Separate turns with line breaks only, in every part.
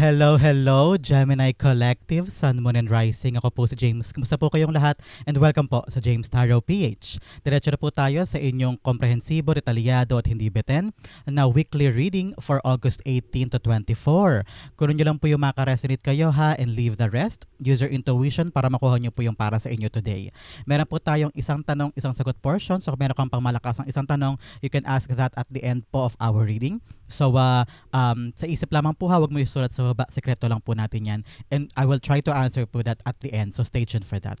Hello, hello, Gemini Collective, Sun, Moon, and Rising. Ako po si James. Kumusta po kayong lahat? And welcome po sa James Tarot PH. Diretso na po tayo sa inyong komprehensibo, detalyado at hindi beten na weekly reading for August 18 to 24. Kunin nyo lang po yung makaresonate kayo ha and leave the rest. Use your intuition para makuha nyo po yung para sa inyo today. Meron po tayong isang tanong, isang sagot portion. So kung meron kang pang malakas isang tanong, you can ask that at the end po of our reading. So uh, um, sa isip lamang po ha, huwag mo isulat sa baba. Sekreto lang po natin yan. And I will try to answer po that at the end. So stay tuned for that.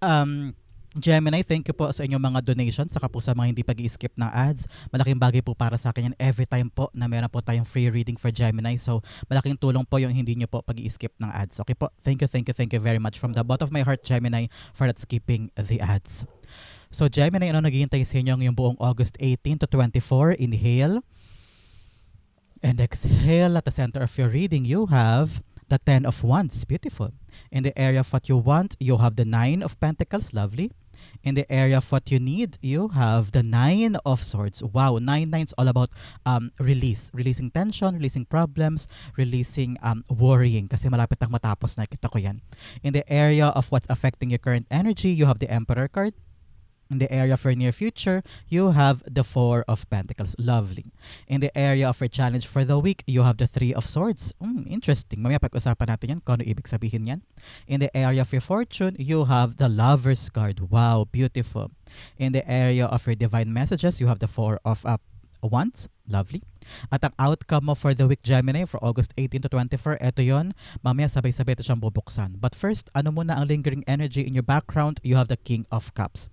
Um, Gemini, thank you po sa inyong mga donations saka po sa mga hindi pag skip ng ads. Malaking bagay po para sa akin yan every time po na meron po tayong free reading for Gemini. So, malaking tulong po yung hindi nyo po pag skip ng ads. Okay po? Thank you, thank you, thank you very much from the bottom of my heart, Gemini, for not skipping the ads. So, Gemini, ano naghihintay sa inyo yung buong August 18 to 24? Inhale. And exhale at the center of your reading, you have the Ten of Wands. Beautiful. In the area of what you want, you have the Nine of Pentacles. Lovely. In the area of what you need, you have the Nine of Swords. Wow, Nine Nines all about um, release. Releasing tension, releasing problems, releasing um, worrying. Kasi malapit ang matapos, nakita ko yan. In the area of what's affecting your current energy, you have the Emperor card. In the area for near future, you have the Four of Pentacles. Lovely. In the area of your challenge for the week, you have the Three of Swords. Mm, interesting. Mamaya pag-usapan natin yan kung ano ibig sabihin yan. In the area of your fortune, you have the Lover's card. Wow, beautiful. In the area of your divine messages, you have the Four of uh, Wands. Lovely. At ang outcome mo for the week Gemini for August 18 to 24, eto yon. Mamaya sabay-sabay ito siyang bubuksan. But first, ano muna ang lingering energy in your background? You have the King of Cups.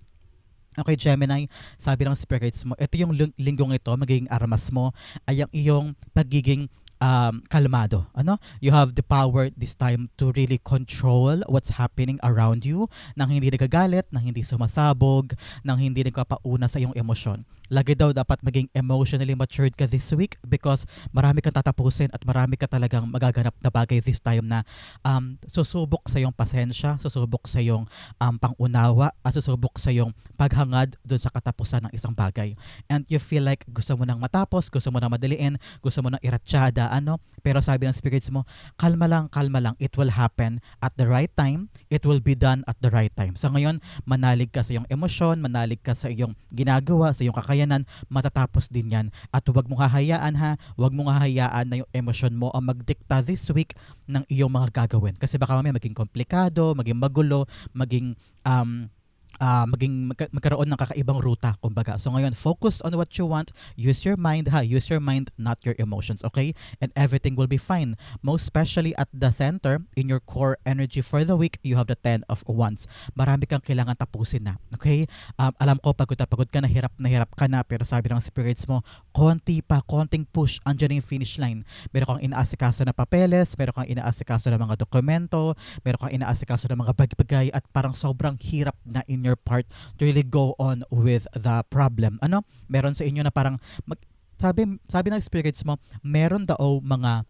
Okay, Gemini, sabi ng spirits mo, ito yung ling- linggong ito, magiging armas mo, ay ang iyong pagiging um, kalmado. Ano? You have the power this time to really control what's happening around you nang hindi nagagalit, nang hindi sumasabog, nang hindi nagpapauna sa iyong emosyon. Lagi daw dapat maging emotionally matured ka this week because marami kang tatapusin at marami ka talagang magaganap na bagay this time na um, susubok sa iyong pasensya, susubok sa iyong um, pangunawa, at susubok sa iyong paghangad doon sa katapusan ng isang bagay. And you feel like gusto mo nang matapos, gusto mo nang madaliin, gusto mo nang iratsyada, ano, pero sabi ng spirits mo, kalma lang, kalma lang, it will happen at the right time, it will be done at the right time. So ngayon, manalig ka sa iyong emosyon, manalig ka sa iyong ginagawa, sa iyong kakayanan, matatapos din yan. At huwag mong hahayaan ha, huwag mong hahayaan na yung emosyon mo ang magdikta this week ng iyong mga gagawin. Kasi baka mamaya maging komplikado, maging magulo, maging um, uh, maging magka- magkaroon ng kakaibang ruta kumbaga. So ngayon, focus on what you want, use your mind ha, use your mind not your emotions, okay? And everything will be fine. Most especially at the center in your core energy for the week, you have the 10 of wands. Marami kang kailangan tapusin na, okay? Um, alam ko pagod na pagod ka na, hirap na hirap ka na, pero sabi ng spirits mo, konti pa, konting push, andyan na yung finish line. Meron kang inaasikaso na papeles, meron kang inaasikaso na mga dokumento, meron kang inaasikaso na mga bagay at parang sobrang hirap na in your part to really go on with the problem. Ano? Meron sa inyo na parang mag, sabi sabi ng spirits mo, meron daw mga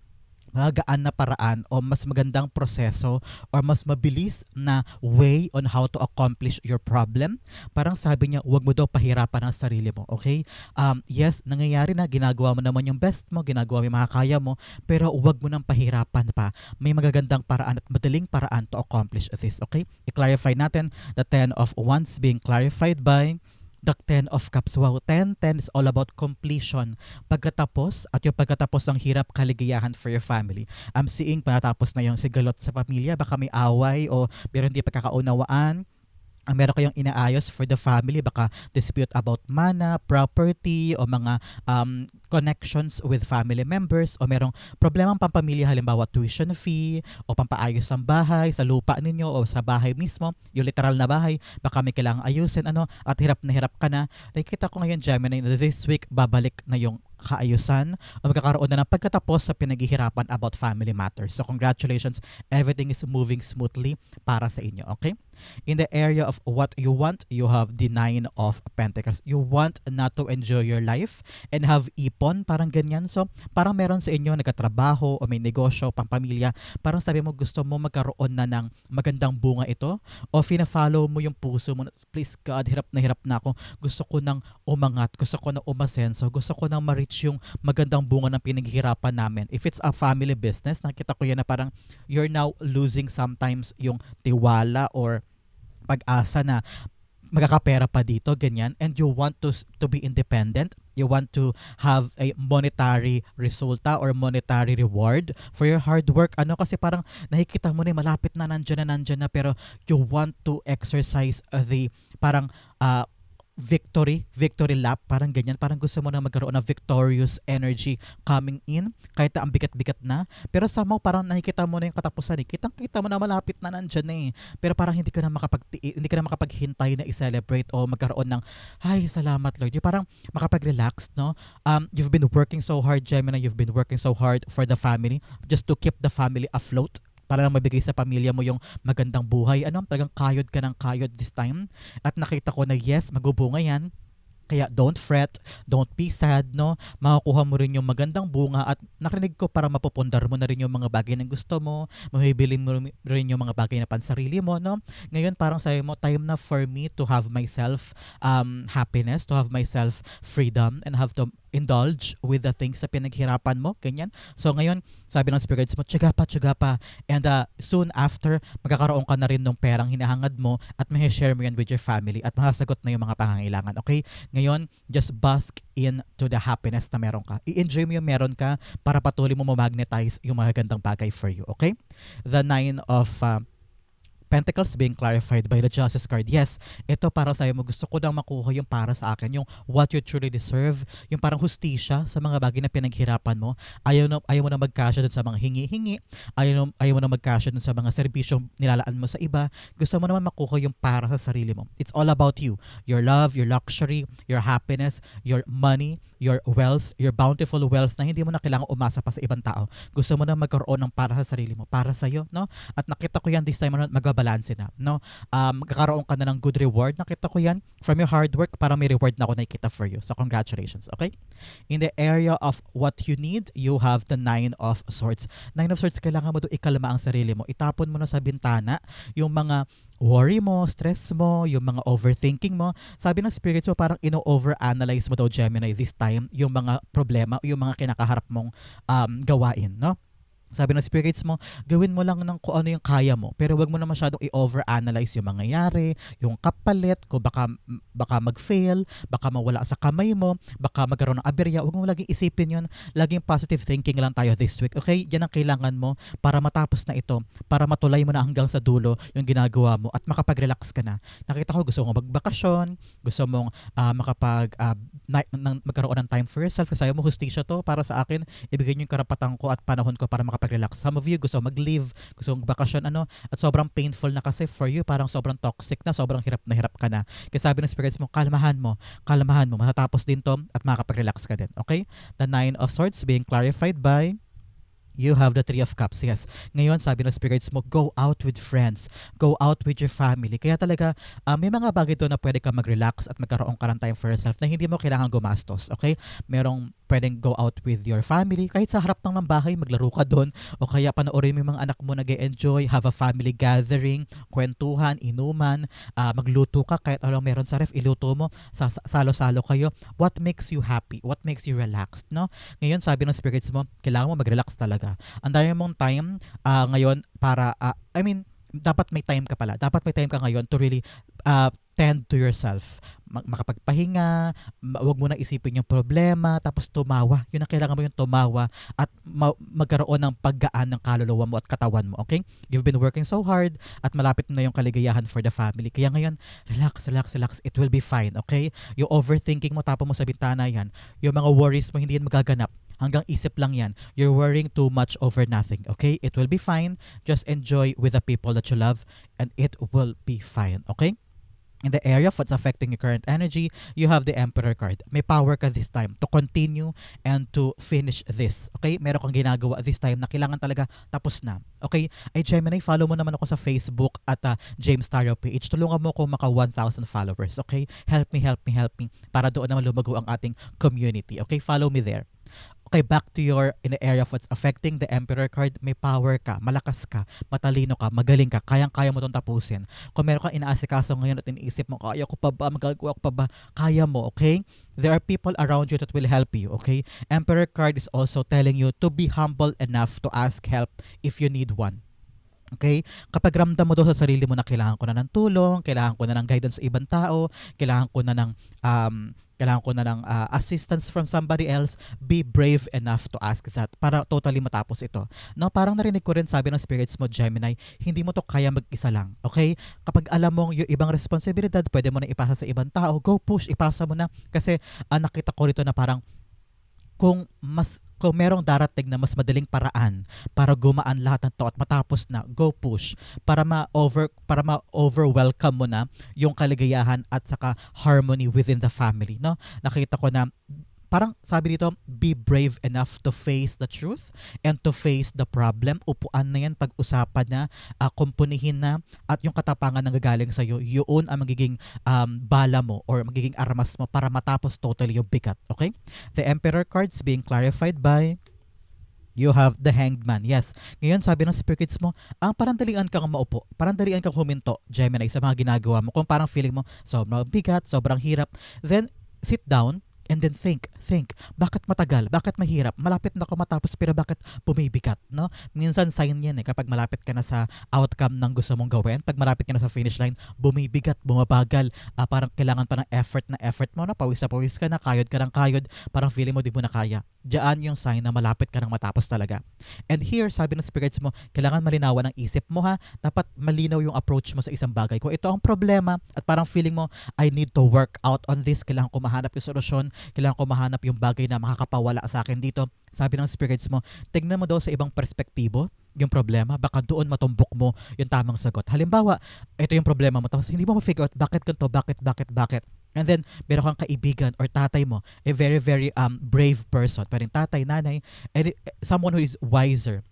magaan na paraan o mas magandang proseso or mas mabilis na way on how to accomplish your problem. Parang sabi niya, huwag mo daw pahirapan ang sarili mo, okay? Um, yes, nangyayari na, ginagawa mo naman yung best mo, ginagawa mo yung makakaya mo, pero huwag mo nang pahirapan pa. May magagandang paraan at madaling paraan to accomplish this, okay? I-clarify natin the 10 of wands being clarified by the 10 of cups. Wow, 10, 10 is all about completion. Pagkatapos, at yung pagkatapos ng hirap, kaligayahan for your family. I'm seeing panatapos na yung sigalot sa pamilya, baka may away o pero hindi pagkakaunawaan ang meron kayong inaayos for the family, baka dispute about mana, property, o mga um, connections with family members, o merong problemang pampamilya, halimbawa tuition fee, o pampaayos ng bahay, sa lupa ninyo, o sa bahay mismo, yung literal na bahay, baka may kailangang ayusin, ano, at hirap na hirap ka na. Nakikita ko ngayon, Gemini, na this week, babalik na yung kaayusan o magkakaroon na ng pagkatapos sa pinaghihirapan about family matters. So congratulations, everything is moving smoothly para sa inyo, okay? In the area of what you want, you have the Nine of Pentacles. You want not to enjoy your life and have ipon, parang ganyan. So, parang meron sa inyo nagkatrabaho o may negosyo, pampamilya, parang sabi mo gusto mo magkaroon na ng magandang bunga ito o fina-follow mo yung puso mo, please God, hirap na hirap na ako. Gusto ko nang umangat, gusto ko nang umasenso, gusto ko nang ma-reach yung magandang bunga ng pinaghihirapan namin. If it's a family business, nakita ko yan na parang you're now losing sometimes yung tiwala or pag-asa na magkakapera pa dito, ganyan, and you want to to be independent, you want to have a monetary resulta or monetary reward for your hard work. Ano kasi parang nakikita mo na malapit na nandyan na nandyan na pero you want to exercise the parang uh, victory, victory lap, parang ganyan. Parang gusto mo na magkaroon ng victorious energy coming in, kahit ang bigat-bigat na. Pero somehow parang nakikita mo na yung katapusan eh. Kitang-kita mo na malapit na nandyan na eh. Pero parang hindi ka na makapag hindi ka na makapaghintay na i-celebrate o magkaroon ng, ay, salamat Lord. Yung parang makapag-relax, no? Um, you've been working so hard, Gemini. You've been working so hard for the family just to keep the family afloat para lang mabigay sa pamilya mo yung magandang buhay. Ano, talagang kayod ka ng kayod this time. At nakita ko na yes, magubunga yan. Kaya don't fret, don't be sad, no? Makukuha mo rin yung magandang bunga at nakarinig ko para mapupundar mo na rin yung mga bagay na gusto mo, mabibilin mo rin yung mga bagay na pansarili mo, no? Ngayon parang sabi mo, time na for me to have myself um, happiness, to have myself freedom and have to indulge with the things na pinaghirapan mo, ganyan. So ngayon, sabi ng spirits mo, tsaga pa, tsaga pa. And uh, soon after, magkakaroon ka na rin ng perang hinahangad mo at may share mo yan with your family at masasagot na yung mga pangangailangan, okay? Ngayon, just bask into the happiness na meron ka. I-enjoy mo yung meron ka para patuloy mo ma-magnetize yung mga gandang bagay for you, okay? The nine of uh, Pentacles being clarified by the Justice card. Yes, ito para sa mo. Gusto ko nang makuha yung para sa akin, yung what you truly deserve, yung parang hustisya sa mga bagay na pinaghirapan mo. Ayaw, na, ayaw mo na magkasya dun sa mga hingi-hingi. Ayaw, ayaw mo na magkasya dun sa mga serbisyo nilalaan mo sa iba. Gusto mo naman makuha yung para sa sarili mo. It's all about you. Your love, your luxury, your happiness, your money, your wealth, your bountiful wealth na hindi mo na kailangan umasa pa sa ibang tao. Gusto mo na magkaroon ng para sa sarili mo, para sa iyo, no? At nakita ko yan this time around, magbabalanse na, no? Um, magkakaroon ka na ng good reward. Nakita ko yan from your hard work para may reward na ako nakikita for you. So congratulations, okay? In the area of what you need, you have the Nine of Swords. Nine of Swords, kailangan mo doon ikalma ang sarili mo. Itapon mo na sa bintana yung mga worry mo, stress mo, yung mga overthinking mo. Sabi ng spirits mo, parang ino-overanalyze mo daw, Gemini, this time, yung mga problema, yung mga kinakaharap mong um, gawain, no? Sabi ng spirits mo, gawin mo lang ng kung ano yung kaya mo. Pero wag mo na masyadong i-overanalyze yung mangyayari, yung kapalit, kung baka, baka mag-fail, baka mawala sa kamay mo, baka magkaroon ng aberya. Wag mo laging isipin yun. Laging positive thinking lang tayo this week. Okay? Yan ang kailangan mo para matapos na ito, para matulay mo na hanggang sa dulo yung ginagawa mo at makapag-relax ka na. Nakita ko, gusto mong magbakasyon, gusto mong uh, makapag, uh, na, na, magkaroon ng time for yourself. Kasi mo, hustisya to para sa akin. Ibigay niyo yung karapatan ko at panahon ko para makapag-relax. Some of you gusto mag-live, gusto mong bakasyon, ano, at sobrang painful na kasi for you, parang sobrang toxic na, sobrang hirap na hirap ka na. Kaya sabi ng spirits mo, kalmahan mo, kalmahan mo, matatapos din to at makakapag-relax ka din. Okay? The Nine of Swords being clarified by You have the Three of Cups, yes. Ngayon, sabi ng spirits mo, go out with friends. Go out with your family. Kaya talaga, uh, may mga bagay doon na pwede ka mag-relax at magkaroon ka ng time for yourself na hindi mo kailangan gumastos, okay? Merong pwedeng go out with your family. Kahit sa harap ng bahay, maglaro ka doon. O kaya panoorin mo yung mga anak mo nag enjoy have a family gathering, kwentuhan, inuman, uh, magluto ka. Kahit anong meron sa ref, iluto mo. Salo-salo kayo. What makes you happy? What makes you relaxed? No? Ngayon, sabi ng spirits mo, kailangan mo mag-relax talaga. Ang dami mong time uh, ngayon para, uh, I mean, dapat may time ka pala. Dapat may time ka ngayon to really uh, tend to yourself. makapagpahinga, wag mo na isipin yung problema, tapos tumawa. Yun ang kailangan mo yung tumawa at ma- magkaroon ng paggaan ng kaluluwa mo at katawan mo, okay? You've been working so hard at malapit na yung kaligayahan for the family. Kaya ngayon, relax, relax, relax. It will be fine, okay? Yung overthinking mo, tapo mo sa bintana yan. Yung mga worries mo, hindi yan magaganap hanggang isip lang yan. You're worrying too much over nothing, okay? It will be fine. Just enjoy with the people that you love and it will be fine, okay? In the area of what's affecting your current energy, you have the Emperor card. May power ka this time to continue and to finish this. Okay? Meron kang ginagawa this time na kailangan talaga tapos na. Okay? Ay Gemini, follow mo naman ako sa Facebook at uh, James Taro PH. Tulungan mo ako maka 1,000 followers. Okay? Help me, help me, help me para doon naman lumago ang ating community. Okay? Follow me there. Okay, back to your in the area of what's affecting the Emperor card, may power ka, malakas ka, matalino ka, magaling ka, kayang-kaya mo itong tapusin. Kung meron kang inaasikaso ngayon at iniisip mo, kaya ko pa ba, magagawa ko pa ba, kaya mo, okay? There are people around you that will help you, okay? Emperor card is also telling you to be humble enough to ask help if you need one. Okay? Kapag ramdam mo daw sa sarili mo na kailangan ko na ng tulong, kailangan ko na ng guidance sa ibang tao, kailangan ko na ng um, kailangan ko na ng uh, assistance from somebody else, be brave enough to ask that para totally matapos ito. No, parang narinig ko rin sabi ng spirits mo, Gemini, hindi mo to kaya mag-isa lang. Okay? Kapag alam mong yung ibang responsibilidad, pwede mo na ipasa sa ibang tao, go push, ipasa mo na. Kasi uh, nakita ko rito na parang kung mas kung merong darating na mas madaling paraan para gumaan lahat ng to at matapos na, go push para ma-over para ma-overwelcome mo na yung kaligayahan at saka harmony within the family, no? Nakita ko na parang sabi dito, be brave enough to face the truth and to face the problem. Upuan na yan, pag-usapan na, uh, kumpunihin na, at yung katapangan na gagaling sa'yo, yun ang magiging um, bala mo or magiging armas mo para matapos totally yung bigat. Okay? The Emperor cards being clarified by You have the hanged man. Yes. Ngayon, sabi ng spirits mo, ang parang dalian kang maupo. Parang dalian kang huminto, Gemini, sa mga ginagawa mo. Kung parang feeling mo, sobrang bigat, sobrang hirap. Then, sit down, and then think, think, bakit matagal? Bakit mahirap? Malapit na ako matapos pero bakit bumibigat, no? Minsan sign yan eh, kapag malapit ka na sa outcome ng gusto mong gawin, pag malapit ka na sa finish line, bumibigat, bumabagal, uh, parang kailangan pa ng effort na effort mo, no? Pawis na pawis ka na, kayod ka ng kayod, parang feeling mo di mo na kaya. Diyan yung sign na malapit ka nang matapos talaga. And here, sabi ng spirits mo, kailangan malinawan ang isip mo ha. Dapat malinaw yung approach mo sa isang bagay. Kung ito ang problema at parang feeling mo, I need to work out on this, kailangan ko mahanap yung solusyon, kailangan ko mahanap yung bagay na makakapawala sa akin dito. Sabi ng spirits mo, tignan mo daw sa ibang perspektibo yung problema, baka doon matumbok mo yung tamang sagot. Halimbawa, ito yung problema mo, tapos hindi mo ma-figure out bakit ganito, bakit, bakit, bakit. And then, meron kang kaibigan or tatay mo, a very, very um, brave person. Parang tatay, nanay, and it, someone who is wiser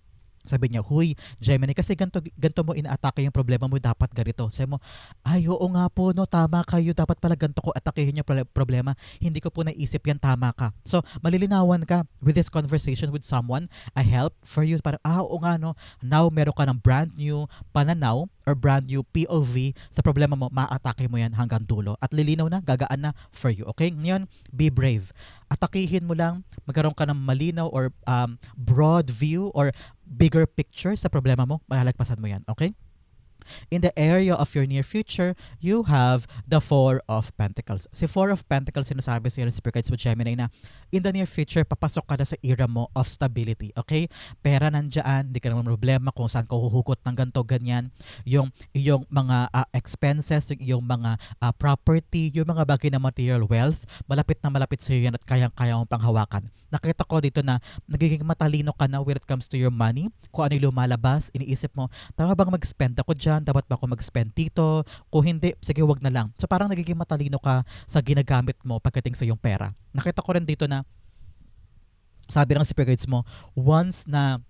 sabi niya, huy, Gemini, kasi ganito, ganito mo inaatake yung problema mo, dapat ganito. Sabi mo, ay, oo nga po, no, tama kayo, dapat pala ganito ko atakehin yung problema. Hindi ko po naisip yan, tama ka. So, malilinawan ka with this conversation with someone, I help for you. Parang, ah, oo nga, no, now meron ka ng brand new pananaw or brand new POV sa problema mo, maatake mo yan hanggang dulo. At lilinaw na, gagaan na for you. Okay? Ngayon, be brave. Atakihin mo lang, magkaroon ka ng malinaw or um, broad view or bigger picture sa problema mo, malalagpasan mo yan. Okay? In the area of your near future, you have the Four of Pentacles. Si Four of Pentacles, sinasabi sa Spirits with Gemini na in the near future, papasok ka na sa era mo of stability. Okay? Pera nandyan, hindi ka naman problema kung saan ka huhugot ng ganito, ganyan. Yung, yung mga uh, expenses, yung, yung mga uh, property, yung mga bagay na material wealth, malapit na malapit sa iyo yan at kayang-kaya mong panghawakan. Nakita ko dito na nagiging matalino ka na when it comes to your money, kung ano yung lumalabas, iniisip mo, tama bang mag-spend ako dyan? Dapat ba ako mag-spend dito? Kung hindi, sige wag na lang. So parang nagiging matalino ka sa ginagamit mo pagdating sa iyong pera. Nakita ko rin dito na sabi ng spirits mo, once na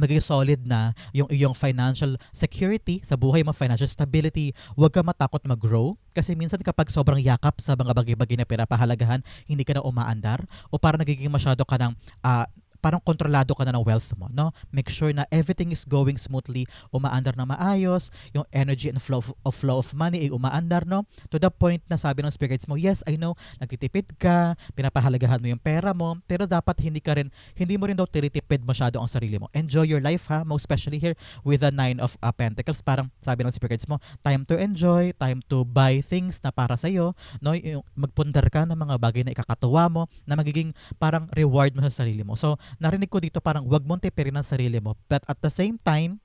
maging solid na yung iyong financial security sa buhay mo, financial stability, huwag ka matakot mag-grow. Kasi minsan kapag sobrang yakap sa mga bagay-bagay na pinapahalagahan, hindi ka na umaandar o para nagiging masyado ka ng uh, parang kontrolado ka na ng wealth mo, no? Make sure na everything is going smoothly, umaandar na maayos, yung energy and flow of, of flow of money ay umaandar, no? To the point na sabi ng spirits mo, yes, I know, nagtitipid ka, pinapahalagahan mo yung pera mo, pero dapat hindi ka rin, hindi mo rin daw tinitipid masyado ang sarili mo. Enjoy your life, ha? Most especially here with the Nine of uh, Pentacles, parang sabi ng spirits mo, time to enjoy, time to buy things na para sa iyo, no? Yung magpundar ka ng mga bagay na ikakatuwa mo, na magiging parang reward mo sa sarili mo. So, narinig ko dito parang wag mong tipirin ang sarili mo. But at the same time,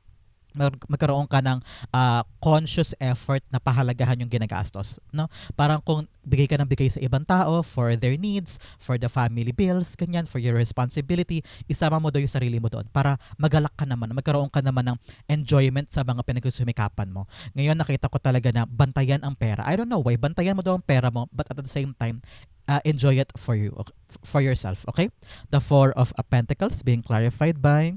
mag- magkaroon ka ng ah, conscious effort na pahalagahan yung ginagastos no? Parang kung bigay ka ng bigay sa ibang tao for their needs for the family bills ganyan for your responsibility isama mo daw yung sarili mo doon para magalak ka naman magkaroon ka naman ng enjoyment sa mga pinagsumikapan mo. Ngayon nakita ko talaga na bantayan ang pera. I don't know why bantayan mo daw ang pera mo but at the same time uh, enjoy it for you for yourself okay the four of pentacles being clarified by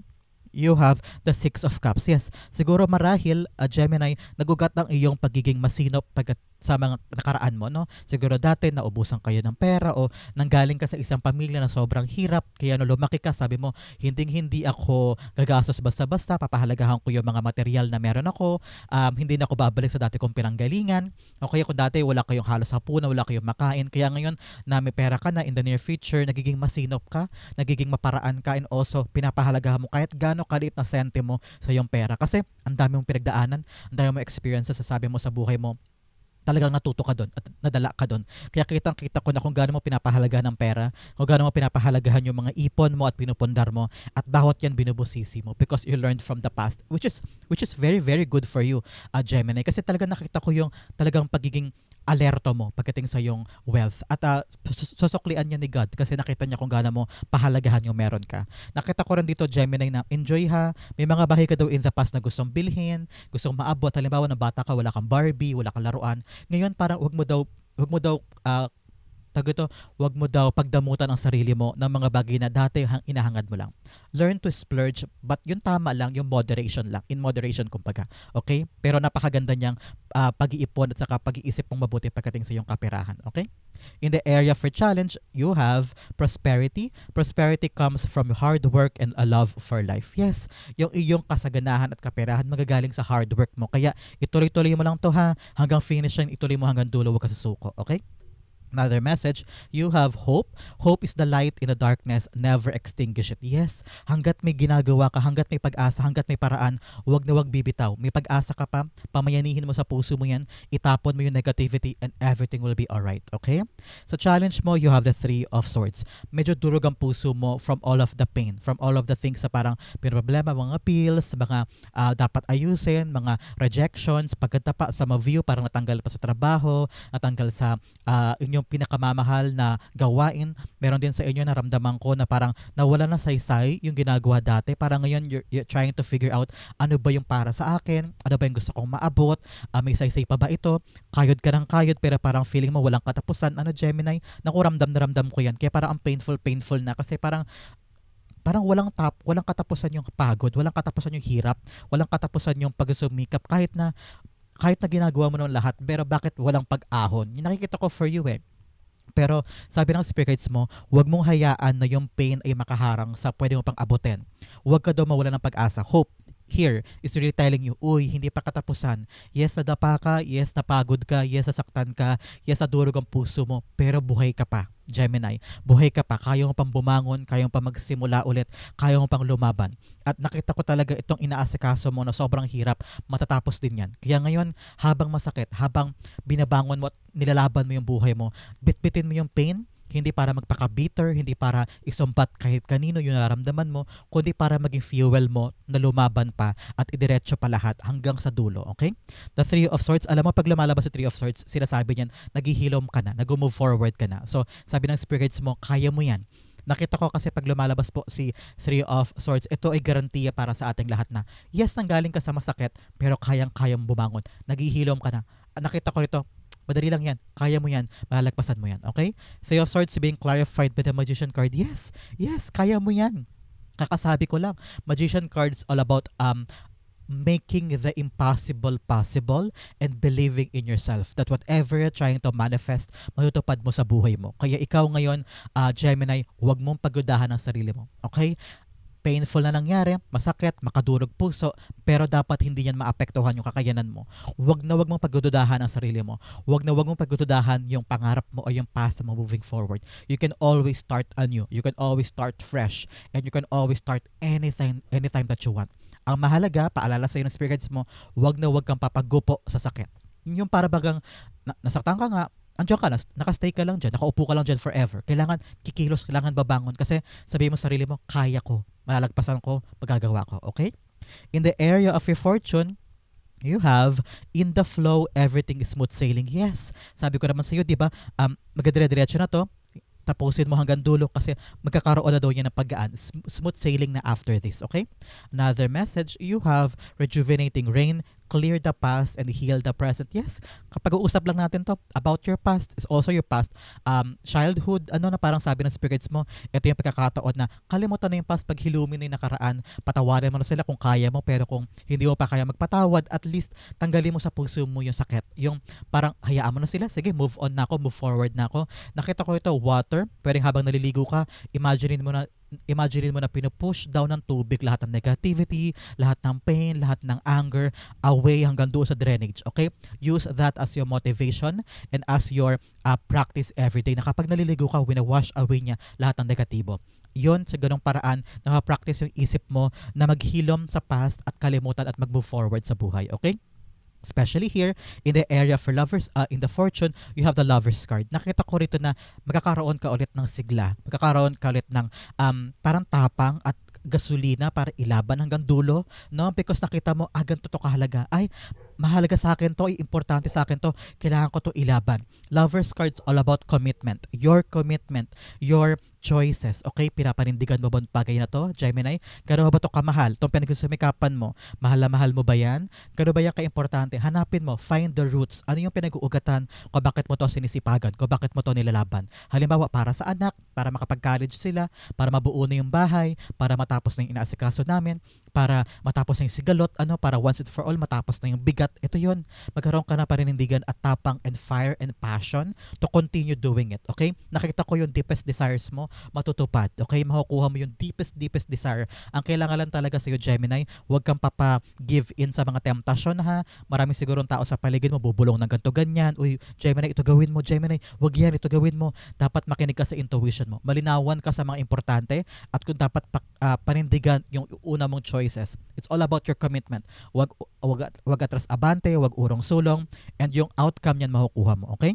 you have the Six of Cups. Yes, siguro marahil, uh, Gemini, nagugat ang iyong pagiging masinop pag sa mga nakaraan mo, no? Siguro dati naubusan kayo ng pera o nanggaling ka sa isang pamilya na sobrang hirap, kaya no lumaki ka, sabi mo, hindi hindi ako gagastos basta-basta, papahalagahan ko yung mga material na meron ako, um, hindi na ako babalik sa dati kong pinanggalingan, o kaya kung dati wala kayong halos hapunan, wala kayong makain, kaya ngayon na may pera ka na in the near future, nagiging masinop ka, nagiging maparaan ka, and also pinapahalagahan mo kahit gaano kaliit na sentimo sa iyong pera. Kasi ang dami mong pinagdaanan, ang dami mong experiences sa sabi mo sa buhay mo, talagang natuto ka doon at nadala ka doon. Kaya kitang kita ko na kung gaano mo pinapahalagahan ng pera, kung gaano mo pinapahalagahan yung mga ipon mo at pinupundar mo at bawat yan binubusisi mo because you learned from the past which is which is very very good for you uh, Gemini kasi talagang nakita ko yung talagang pagiging alerto mo pagdating sa yung wealth at uh, sus- susuklian niya ni God kasi nakita niya kung gaano mo pahalagahan yung meron ka. Nakita ko rin dito Gemini na enjoy ha. May mga bahay ka daw in the past na gustong bilhin, gustong maabot. Halimbawa na bata ka, wala kang Barbie, wala kang laruan. Ngayon parang wag mo daw wag mo daw ah, tawag ito, wag mo daw pagdamutan ang sarili mo ng mga bagay na dati hang inahangad mo lang. Learn to splurge, but yung tama lang, yung moderation lang. In moderation, kumbaga. Okay? Pero napakaganda niyang ah, pag-iipon at saka pag-iisip mong mabuti pagdating sa iyong kaperahan. Okay? In the area for challenge, you have prosperity. Prosperity comes from hard work and a love for life. Yes, yung iyong kasaganahan at kaperahan magagaling sa hard work mo. Kaya ituloy-tuloy mo lang to ha. Hanggang finish yan, ituloy mo hanggang dulo, huwag ka susuko. Okay? Another message, you have hope. Hope is the light in the darkness, never extinguish it. Yes, hanggat may ginagawa ka, hanggat may pag-asa, hanggat may paraan, huwag na huwag bibitaw. May pag-asa ka pa, pamayanihin mo sa puso mo yan, itapon mo yung negativity and everything will be alright, okay? Sa challenge mo, you have the three of swords. Medyo durog ang puso mo from all of the pain, from all of the things sa parang problema, mga pills, mga ah, dapat ayusin, mga rejections, pagkatapa sa mga view, parang natanggal pa sa trabaho, natanggal sa ah, inyong pinakamamahal na gawain. Meron din sa inyo naramdaman ko na parang nawala na saysay yung ginagawa dati. Parang ngayon you're, you're trying to figure out ano ba yung para sa akin, ano ba yung gusto kong maabot, Ah, may saysay pa ba ito, kayod ka ng kayod pero parang feeling mo walang katapusan. Ano Gemini? Naku, ramdam na ramdam ko yan. Kaya parang ang painful, painful na kasi parang parang walang tap, walang katapusan yung pagod, walang katapusan yung hirap, walang katapusan yung pagsumikap kahit na kahit na ginagawa mo ng lahat, pero bakit walang pag-ahon? Yung nakikita ko for you eh. Pero sabi ng spirits mo, huwag mong hayaan na yung pain ay makaharang sa pwede mo pang abutin. Huwag ka daw mawala ng pag-asa. Hope here is really telling you, uy, hindi pa katapusan. Yes, nadapa ka. Yes, napagod ka. Yes, nasaktan ka. Yes, nadurog ang puso mo. Pero buhay ka pa. Gemini, buhay ka pa, kaya mo pang bumangon, kaya mo pang magsimula ulit, kaya mo pang lumaban. At nakita ko talaga itong inaasikaso mo na sobrang hirap, matatapos din yan. Kaya ngayon, habang masakit, habang binabangon mo at nilalaban mo yung buhay mo, bitbitin mo yung pain, hindi para magpaka-bitter, hindi para isumpat kahit kanino yung nararamdaman mo, kundi para maging fuel mo na lumaban pa at idiretso pa lahat hanggang sa dulo, okay? The Three of Swords, alam mo pag lumalabas sa Three of Swords, sinasabi niyan, naghihilom ka na, nag-move forward ka na. So, sabi ng spirits mo, kaya mo yan. Nakita ko kasi pag lumalabas po si Three of Swords, ito ay garantiya para sa ating lahat na yes, nanggaling ka sa masakit, pero kayang-kayang bumangon. Naghihilom ka na. Nakita ko rito, madali lang yan. Kaya mo yan. Malalagpasan mo yan. Okay? Three of Swords being clarified by the Magician card. Yes. Yes, kaya mo yan. Kakasabi ko lang. Magician cards all about um making the impossible possible and believing in yourself that whatever you're trying to manifest, matutupad mo sa buhay mo. Kaya ikaw ngayon, ah, Gemini, huwag mong pagodahan ang sarili mo. Okay? Painful na nangyari, masakit, makadurog puso, pero dapat hindi yan maapektuhan yung kakayanan mo. Huwag na huwag mong pagdududahan ang sarili mo. Huwag na huwag mong pagdududahan yung pangarap mo o yung path mo moving forward. You can always start anew. You can always start fresh. And you can always start anything, anytime that you want. Ang mahalaga, paalala sa ng spirits mo, huwag na huwag kang papagupo sa sakit. Yung para bagang na, nasaktan ka nga, andiyan ka na, nakastay ka lang dyan, nakaupo ka lang dyan forever. Kailangan kikilos, kailangan babangon kasi sabihin mo sa sarili mo, kaya ko, malalagpasan ko, magagawa ko, okay? In the area of your fortune, you have in the flow everything is smooth sailing yes sabi ko naman sa iyo di ba um magdire-diretso na to tapusin mo hanggang dulo kasi magkakaroon na daw yan ng paggaan. Sm- Smooth sailing na after this, okay? Another message, you have rejuvenating rain, clear the past and heal the present. Yes, kapag uusap lang natin to about your past is also your past. Um, childhood, ano na parang sabi ng spirits mo, ito yung pagkakataon na kalimutan na yung past pag hilumin na yung nakaraan, patawarin mo na sila kung kaya mo, pero kung hindi mo pa kaya magpatawad, at least tanggalin mo sa puso mo yung sakit. Yung parang hayaan mo na sila, sige, move on na ako, move forward na ako. Nakita ko ito, water, pwedeng habang naliligo ka, imaginein mo na imaginein mo na pinupush down ng tubig lahat ng negativity, lahat ng pain, lahat ng anger away hanggang doon sa drainage. Okay? Use that as your motivation and as your uh, practice everyday na kapag naliligo ka, wina-wash away niya lahat ng negatibo. Yon sa ganong paraan, nakapractice yung isip mo na maghilom sa past at kalimutan at mag-move forward sa buhay. Okay? Especially here in the area for lovers, uh, in the fortune, you have the lover's card. Nakita ko rito na magkakaroon ka ulit ng sigla. Magkakaroon ka ulit ng um, parang tapang at gasolina para ilaban hanggang dulo, no? Because nakita mo, ah, ganito to kahalaga. Ay, mahalaga sa akin to, importante sa akin to, kailangan ko to ilaban. Lover's cards all about commitment. Your commitment, your choices. Okay, pinapanindigan mo ba ang bagay na to, Gemini? Gano'n ba to kamahal? Itong pinagsumikapan mo, mahal na mahal mo ba yan? Gano'n ba yan kaimportante? Hanapin mo, find the roots. Ano yung pinag-uugatan kung bakit mo to sinisipagan, kung bakit mo to nilalaban. Halimbawa, para sa anak, para makapag-college sila, para mabuo na yung bahay, para matapos na yung inaasikaso namin, para matapos na yung sigalot, ano, para once and for all, matapos na yung bigat. Ito yon Magkaroon ka na paninindigan at tapang and fire and passion to continue doing it. Okay? Nakita ko yung deepest desires mo, matutupad. Okay? Makukuha mo yung deepest, deepest desire. Ang kailangan lang talaga sa iyo, Gemini, huwag kang papa-give in sa mga temptasyon ha. Marami sigurong tao sa paligid mo, bubulong ng ganito ganyan. Uy, Gemini, ito gawin mo. Gemini, wag yan, ito gawin mo. Dapat makinig ka sa intuition mo. Malinawan ka sa mga importante at kung dapat pa, ah, panindigan yung una mong choices. It's all about your commitment. Wag, wag, wag atras abante, wag urong sulong, and yung outcome niyan makukuha mo. Okay?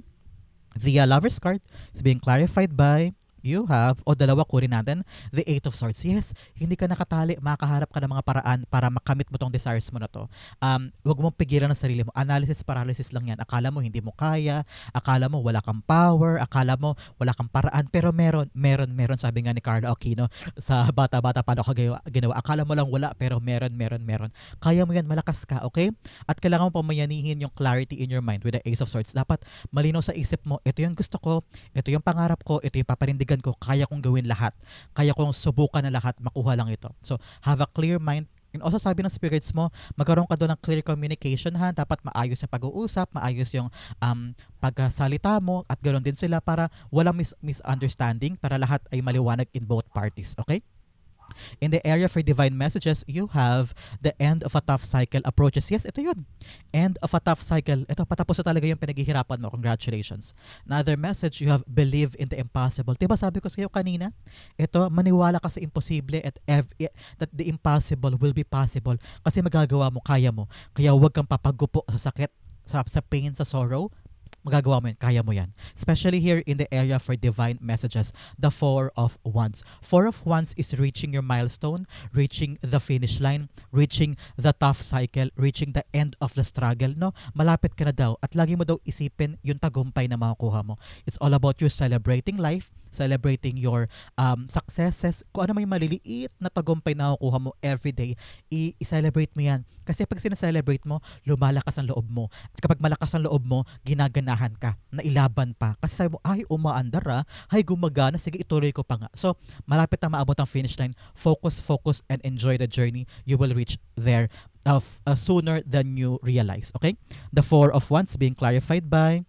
The uh, lover's card is being clarified by you have, o dalawa kunin natin, the Eight of Swords. Yes, hindi ka nakatali, makaharap ka ng mga paraan para makamit mo tong desires mo na to. Um, huwag mong pigilan ang sarili mo. Analysis paralysis lang yan. Akala mo hindi mo kaya, akala mo wala kang power, akala mo wala kang paraan, pero meron, meron, meron. Sabi nga ni Carlo Aquino sa bata-bata paano ka ginawa. Akala mo lang wala, pero meron, meron, meron. Kaya mo yan, malakas ka, okay? At kailangan mo pamayanihin yung clarity in your mind with the Ace of Swords. Dapat malinaw sa isip mo, ito yung gusto ko, ito yung pangarap ko, ito yung paparindigan ko, kaya kong gawin lahat. Kaya kong subukan na lahat, makuha lang ito. So, have a clear mind And also sabi ng spirits mo, magkaroon ka doon ng clear communication ha. Dapat maayos yung pag-uusap, maayos yung um, pagsalita mo at ganoon din sila para walang mis- misunderstanding para lahat ay maliwanag in both parties. Okay? In the area for divine messages, you have the end of a tough cycle approaches. Yes, ito yun. End of a tough cycle. Ito, patapos na talaga yung pinaghihirapan mo. Congratulations. Another message, you have believe in the impossible. Diba sabi ko sa iyo kanina? Ito, maniwala ka sa imposible at ev- that the impossible will be possible. Kasi magagawa mo, kaya mo. Kaya huwag kang papagupo sa sakit, sa, sa pain, sa sorrow magagawa mo yan, kaya mo yan. Especially here in the area for divine messages, the Four of Wands. Four of Wands is reaching your milestone, reaching the finish line, reaching the tough cycle, reaching the end of the struggle, no? Malapit ka na daw at lagi mo daw isipin yung tagumpay na makukuha mo. It's all about you celebrating life, celebrating your um, successes, kung ano may maliliit na tagumpay na makukuha mo everyday, i-celebrate mo yan. Kasi pag sinaselebrate mo, lumalakas ang loob mo. At kapag malakas ang loob mo, ginaganahan ka, na ilaban pa. Kasi sabi mo, ay, umaandar ah, ay, gumagana, sige, ituloy ko pa nga. So, malapit na maabot ang finish line. Focus, focus, and enjoy the journey. You will reach there of uh, sooner than you realize. Okay? The Four of Wands being clarified by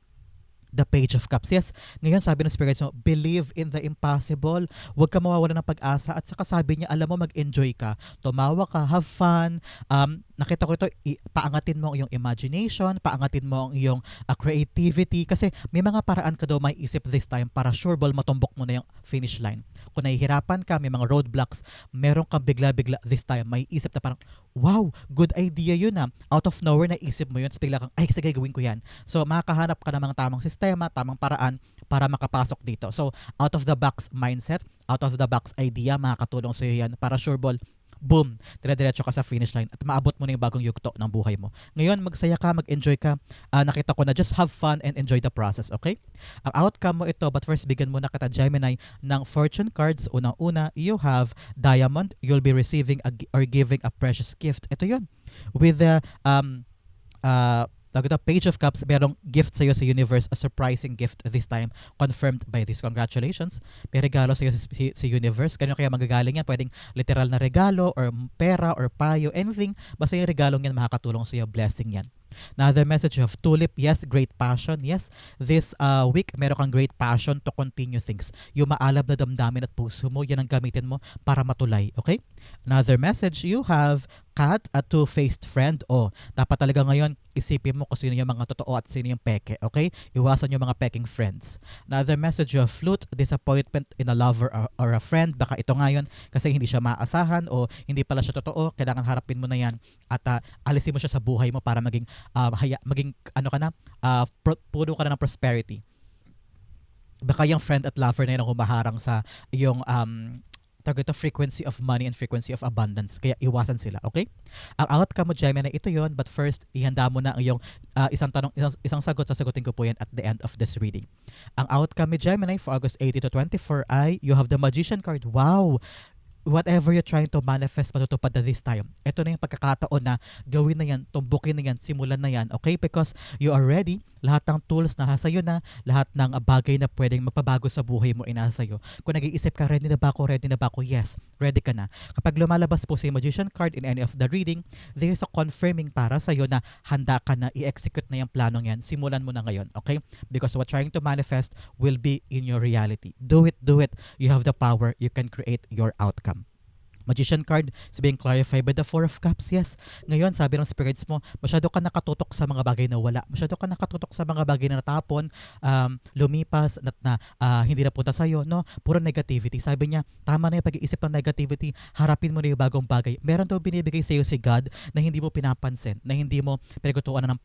the Page of Cups. Yes, ngayon sabi ng Spirit mo, believe in the impossible. Huwag ka mawawala ng pag-asa. At saka sabi niya, alam mo, mag-enjoy ka. Tumawa ka, have fun. Um, nakita ko ito, i- paangatin mo ang iyong imagination, paangatin mo ang iyong uh, creativity. Kasi may mga paraan ka daw may isip this time para sure ball matumbok mo na yung finish line. Kung nahihirapan ka, may mga roadblocks, meron kang bigla-bigla this time, may isip na parang, wow, good idea yun ah. Out of nowhere, naisip mo yun, tapos bigla kang, ay, sige, gawin ko yan. So, makakahanap ka ng mga tamang sistema, tamang paraan para makapasok dito. So, out of the box mindset, out of the box idea, makakatulong sa iyo yan para sure ball boom, dire-diretso ka sa finish line at maabot mo na yung bagong yugto ng buhay mo. Ngayon, magsaya ka, mag-enjoy ka. Ah, nakita ko na just have fun and enjoy the process, okay? Ang outcome mo ito, but first, bigyan muna kita, Gemini, ng fortune cards. Unang-una, you have diamond. You'll be receiving a, or giving a precious gift. Ito yun. With the, um, uh, tawag ito, Page of Cups, merong gift sa'yo sa universe, a surprising gift this time, confirmed by this. Congratulations. May regalo sa'yo sa, si, si universe. Kanino kaya magagaling yan? Pwedeng literal na regalo, or pera, or payo, anything. Basta yung regalong yan, makakatulong sa'yo. Blessing yan. Another message of tulip, yes, great passion. Yes, this uh, week, meron kang great passion to continue things. Yung maalab na damdamin at puso mo, yan ang gamitin mo para matulay. Okay? Another message, you have cat, a two-faced friend. O, dapat talaga ngayon, isipin mo kung sino yung mga totoo at sino yung peke. Okay? Iwasan yung mga peking friends. Another message of flute, disappointment in a lover or, or a friend. Baka ito ngayon kasi hindi siya maasahan o hindi pala siya totoo. Kailangan harapin mo na yan at ah, alisin mo siya sa buhay mo para maging um, haya, maging ano ka na, uh, puno ka na ng prosperity. Baka yung friend at lover na yun ang humaharang sa yung um, tawag frequency of money and frequency of abundance. Kaya iwasan sila, okay? Ang outcome mo, Gemini, ito yon but first, ihanda mo na ang iyong uh, isang tanong, isang, isang sagot, sasagutin ko po yan at the end of this reading. Ang outcome ni Gemini for August 18 to 24 ay you have the Magician card. Wow! Whatever you're trying to manifest matutupad na this time. Ito na yung pagkakataon na gawin na yan, tumbukin na yan, simulan na yan, okay? Because you are ready, lahat ng tools na sa'yo na, lahat ng bagay na pwedeng magpabago sa buhay mo ay nasa sa'yo. Kung nag-iisip ka, ready na ba ako, ready na ba ako? Yes, ready ka na. Kapag lumalabas po si Magician card in any of the reading, there is a confirming para sa'yo na handa ka na i-execute na yung planong yan. Simulan mo na ngayon, okay? Because what trying to manifest will be in your reality. Do it, do it. You have the power. You can create your outcome. Magician card is being clarified by the Four of Cups. Yes. Ngayon, sabi ng spirits mo, masyado ka nakatutok sa mga bagay na wala. Masyado ka nakatutok sa mga bagay na natapon, um, lumipas, at na ah, hindi na punta sa'yo. No? Puro negativity. Sabi niya, tama na yung pag-iisip ng negativity. Harapin mo na yung bagong bagay. Meron daw binibigay sa'yo si God na hindi mo pinapansin, na hindi mo pinagtutuan ng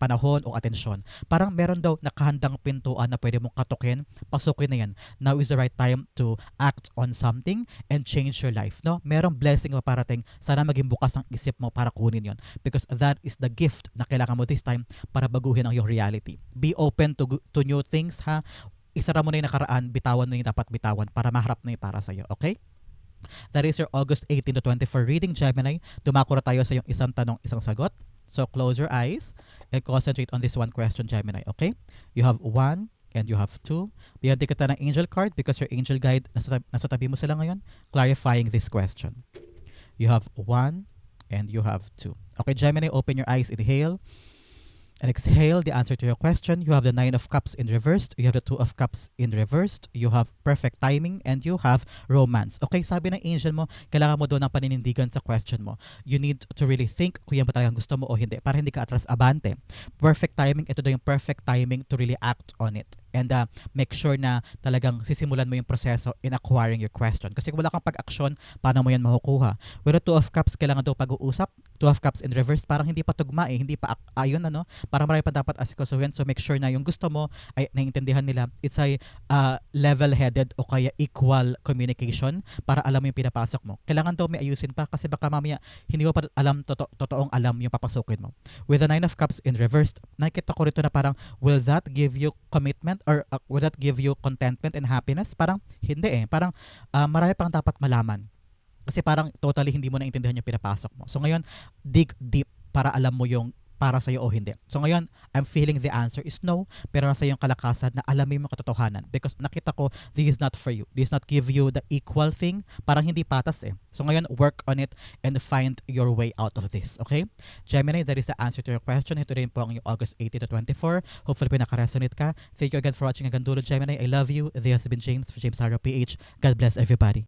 panahon o atensyon. Parang meron daw nakahandang pintuan na pwede mong katukin, pasukin na yan. Now is the right time to act on something and change your life. No? Merong blessing na parating. Sana maging bukas ang isip mo para kunin yon Because that is the gift na kailangan mo this time para baguhin ang iyong reality. Be open to, to new things ha. Isara mo na yung nakaraan, bitawan mo yung dapat bitawan para maharap na yung para sa'yo. Okay? That is your August 18 to 24 reading, Gemini. Dumako na tayo sa yung isang tanong, isang sagot. So close your eyes and concentrate on this one question, Gemini. Okay? You have one and you have two. Bigyan din kita ng angel card because your angel guide, nasa, tab- nasa tabi mo sila ngayon, clarifying this question. You have one and you have two. Okay, Gemini, open your eyes, inhale. And exhale the answer to your question. You have the Nine of Cups in reversed. You have the Two of Cups in reversed. You have perfect timing and you have romance. Okay, sabi ng angel mo, kailangan mo doon ng paninindigan sa question mo. You need to really think kung yan ba talagang gusto mo o hindi para hindi ka atras abante. Perfect timing, ito daw yung perfect timing to really act on it. And uh, make sure na talagang sisimulan mo yung proseso in acquiring your question. Kasi kung wala kang pag-aksyon, paano mo yan makukuha? The Two of Cups, kailangan daw pag-uusap. Two of Cups in reverse, parang hindi pa tugma eh, hindi pa ayon ano, para marami pa dapat asikasuhin. So make sure na yung gusto mo ay naiintindihan nila. It's a uh, level-headed o kaya equal communication para alam mo yung pinapasok mo. Kailangan daw may ayusin pa kasi baka mamaya hindi mo pa alam, toto- totoong alam yung papasukin mo. With the Nine of Cups in reversed, nakikita ko rito na parang will that give you commitment or uh, will that give you contentment and happiness? Parang hindi eh. Parang uh, marami pang dapat malaman. Kasi parang totally hindi mo naintindihan yung pinapasok mo. So ngayon, dig deep para alam mo yung para sa'yo o hindi. So ngayon, I'm feeling the answer is no, pero nasa yung kalakasan na alamin mo katotohanan. Because nakita ko, this is not for you. This not give you the equal thing. Parang hindi patas eh. So ngayon, work on it and find your way out of this. Okay? Gemini, that is the answer to your question. Ito rin po ang yung August 18 to 24. Hopefully, pinaka-resonate ka. Thank you again for watching hanggang dulo, Gemini. I love you. This has been James for James Haro PH. God bless everybody.